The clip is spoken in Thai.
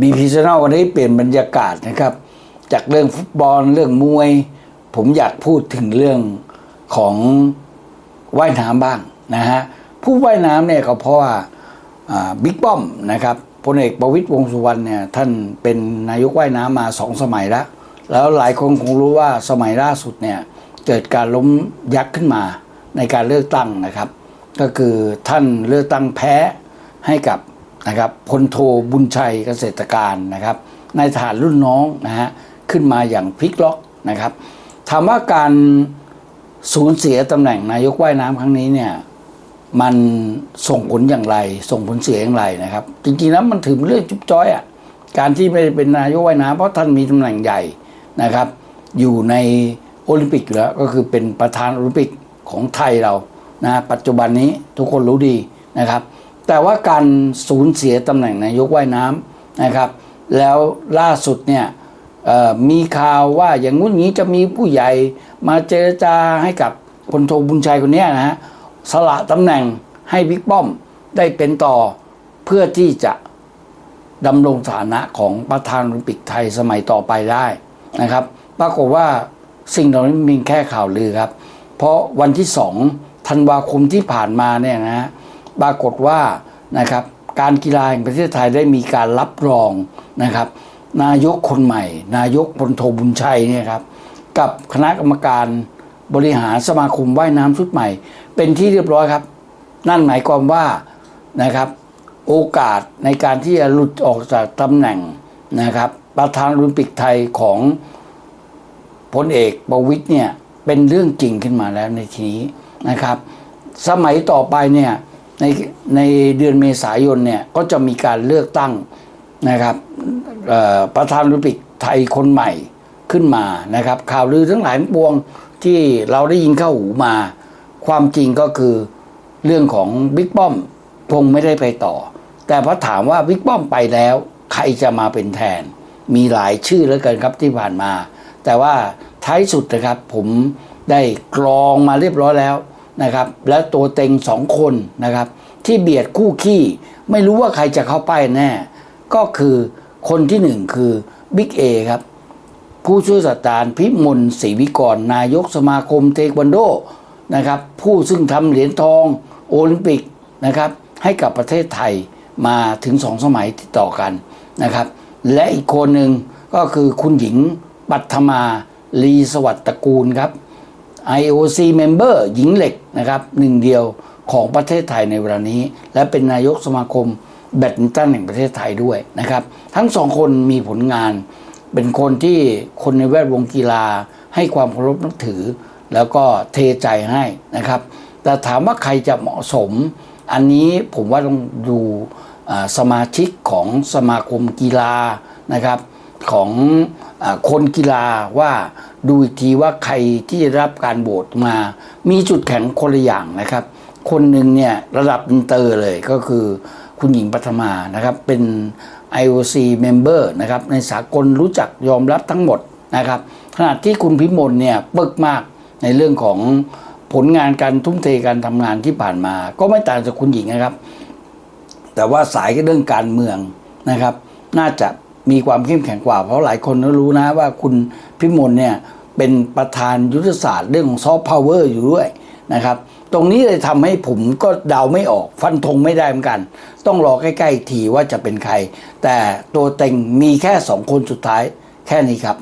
บีพีชแนลวันนี้เปลี่ยนบรรยากาศนะครับ จากเรื่องฟุตบอลเรื่องมวย ผมอยากพูดถึงเรื่องของว่ายน้ำบ้างนะฮะผู้ว่ายน้ำเนี่ยก็เพราะว่าบิ๊กป้อมนะครับพลเอกประวิตยวงสุวรรณเนี่ยท่านเป็นนายกว่ายน้ำมาสองสมัยแล้ว แล้วหลายคนคงรู้ว่าสมัยล่าสุดเนี่ยเกิดการล้มยักษ์ขึ้นมาในการเลือกตั้งนะครับ ก็คือท่านเลือกตั้งแพ้ให้กับ นะครับพลโทบุญชัยเกษตรการนะครับในฐานรุ่นน้องนะฮะขึ้นมาอย่างพลิกล็อกนะครับถามว่าการสูญเสียตำแหน่งนายกว่ายน้ำครั้งนี้เนี่ยมันส่งผลอย่างไร ส่งผลเสียอย่างไรนะครับ จริงๆแล้วมันถือเป็นเรื่องจุ๊บจ้อยอะการที่ไม่เป็นนายกว่ายน้ำเพราะท่านมีตำแหน่งใหญ่นะครับ อยู่ในโอลิมปิกอยู่แล้วก็คือเป็นประธานโอลิมปิกของไทยเรานะปัจจุบันนี้ทุกคนรู้ดีนะครับ แต่ว่าการสูญเสียตำแหน่งนายกว่ายน้ำนะครับ แล้วล่าสุดเนี่ยมีข่าวว่าอย่างงู้นงนี้จะมีผู้ใหญ่มาเจรจาให้กับพลโทบุญชัยคนนี้นะฮะสละตำแหน่งให้บิ๊กป้อมได้เป็นต่อเพื่อที่จะดำรงฐานะของประธานโอลิมปิกไทยสมัยต่อไปได้นะครับ ปรากฏว่าสิ่งเหล่านี้มีแค่ข่าวลือครับ เพราะวันที่สองธันวาคมที่ผ่านมาเนี่ยนะฮะ ปรากฏว่านะครับการกีฬาแห่งประเทศไทยได้มีการรับรองนะครับ นายกคนใหม่ นายกพลโทบุญชัยเนี่ยครับกับคณะกรรมการบริหารสมาคมว่ายน้ำชุดใหม่ เป็นที่เรียบร้อยครับ นั่นหมายความว่านะครับ โอกาสในการที่จะหลุดออกจากตำแหน่งนะครับ ประธานโอลิมปิกไทยของพลเอกประวิตยเนี่ยเป็นเรื่องจริงขึ้นมาแล้วในทีนี้นะครับ สมัยต่อไปเนี่ย ในในเดือนเมษายนเนี่ยก็จะมีการเลือกตั้งนะครับประธานโอลิปิกไทยคนใหม่ขึ้นมานะครับ ข่าวลือทั้งหลายปวงที่เราได้ยินเข้าหูมา ความจริงก็คือเรื่องของบิ๊กป้อมคงไม่ได้ไปต่อ แต่พอถามว่าบิ๊กป้อมไปแล้ว ใครจะมาเป็นแทน มีหลายชื่อแล้วกันครับที่ผ่านมา แต่ว่าท้ายสุดนะครับผมได้กรองมาเรียบร้อยแล้ว นะครับ และตัวเต็งสองคนนะครับ ที่เบียดคู่ขี้ไม่รู้ว่าใครจะเข้าป้ายแน่ ก็คือคนที่หนึ่งคือบิ๊กเอครับ ผู้ช่วยศาสตราจารย์พิมลศรีวิกร นายกสมาคมเทควันโดนะครับ ผู้ซึ่งทำเหรียญทองโอลิมปิกนะครับ ให้กับประเทศไทยมาถึงสองสมัยติดต่อกันนะครับ และอีกคนหนึ่งก็คือคุณหญิงปัทมาลีสวัสดิ์ตระกูลครับ IOC member หญิงเหล็กนะครับหนึ่งเดียวของประเทศไทยในเวลานี้ และเป็นนายกสมาคมแบดมินตันแห่งประเทศไทยด้วยนะครับ ทั้งสองคนมีผลงาน เป็นคนที่คนในแวดวงกีฬาให้ความเคารพนับถือ แล้วก็เทใจให้นะครับ แต่ถามว่าใครจะเหมาะสม อันนี้ผมว่าต้องดูสมาชิกของสมาคมกีฬานะครับ ของอคนกีฬาว่าดูอีกทีว่าใครที่ได้รับการโหวตมา มีจุดแข็งคนละอย่างนะครับ คนหนึ่งเนี่ยระดับอินเตอร์เลยก็คือคุณหญิงปัทมานะครับ เป็น IOC member นะครับในสากลรู้จักยอมรับทั้งหมดนะครับขณะที่คุณพิมลเนี่ยเปึกมากในเรื่องของผลงานการทุ่มเทการทำงานที่ผ่านมา ก็ไม่ต่างจากคุณหญิงนะครับ แต่ว่าสายเรื่องการเมืองนะครับ น่าจะ มีความเข้มแข็งกว่า เพราะหลายคนก็รู้นะว่าคุณพิมลเนี่ยเป็นประธานยุทธศาสตร์เรื่องของซอฟต์พาวเวอร์อยู่ด้วยนะครับ ตรงนี้เลยทำให้ผมก็เดาไม่ออก ฟันธงไม่ได้เหมือนกัน ต้องรอใกล้ๆอีกทีว่าจะเป็นใคร แต่ตัวเต็งมีแค่สองคนสุดท้ายแค่นี้ครับ